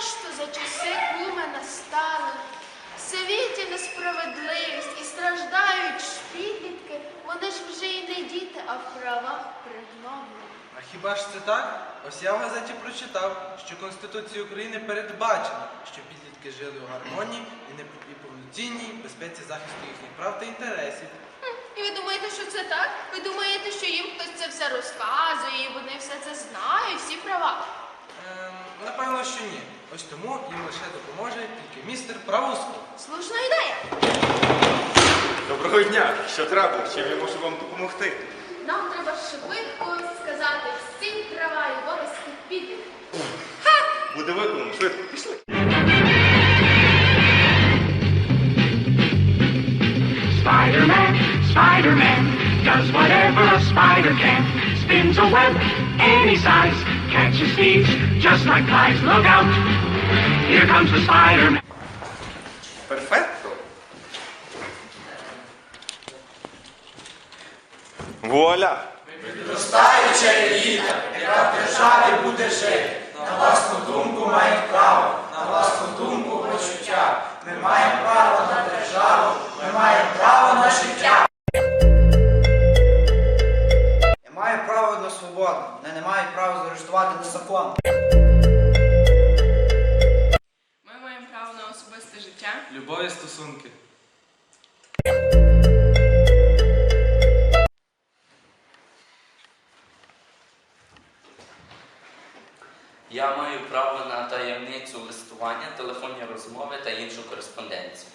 Що за часи куме настали? В світі несправедливість і страждають підлітки, вони ж вже і не діти, а в правах пригновлені. А хіба ж це так? Ось я в газеті прочитав, що Конституція України передбачена, що підлітки жили у гармонії і не і повноцінній безпеці захисту їхніх прав та інтересів. І ви думаєте, що це так? Ви думаєте, що їм хтось це все розказує, і вони все це знають, всі права? Ем, Напевно, що ні. Ось тому їм лише допоможе тільки містер Правусько. Слушна ідея. Доброго дня! Що треба? Чим я можу вам допомогти? Нам треба швидко сказати всі права і обов'язки підлітків. Буде виконано. Швидко, пішли. Spider-Man, Spider-Man does whatever a spider can. Spins a web any size, catches thieves just like flies. Look out! Here comes the Spider-Man. Перфекто. Вуаля! Підростаюча еліта, яка в державі буде жити, на власну думку мають право, на власну думку почуття. Ми маємо право на державу, ми маємо право на життя. Я маю право на свободу, не маю заарештувати незаконно. Ми маємо право на особисте життя. Любові стосунки. Я маю право на таємницю листування, телефонні розмови та іншу кореспонденцію.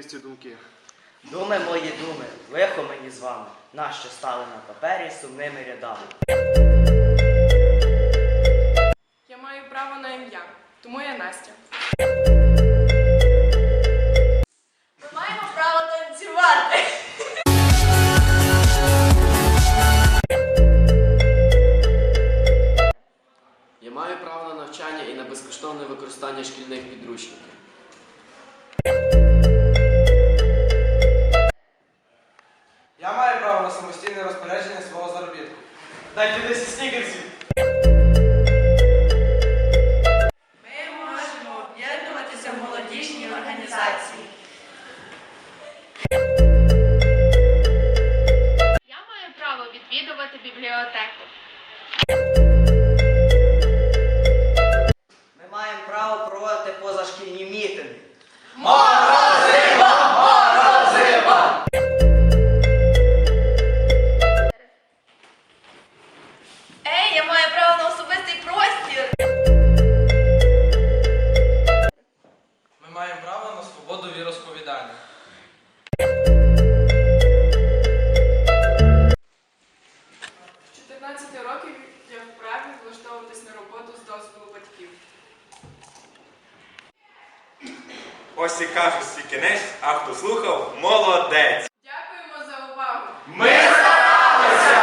Особисті думки. Думи мої думи, лихо мені з вами, нащо стали на папері сумними рядами. Я маю право на ім'я, тому я Настя. Ми маємо право танцювати. Я маю право на навчання і на безкоштовне використання шкільних підручників. Я маю право на самостійне розпорядження свого заробітку. Дайте 10 снігерсів. 12 років я вправі влаштовуватись на роботу з дозволу батьків. Ось і кажуть сікінець, а хто слухав, молодець!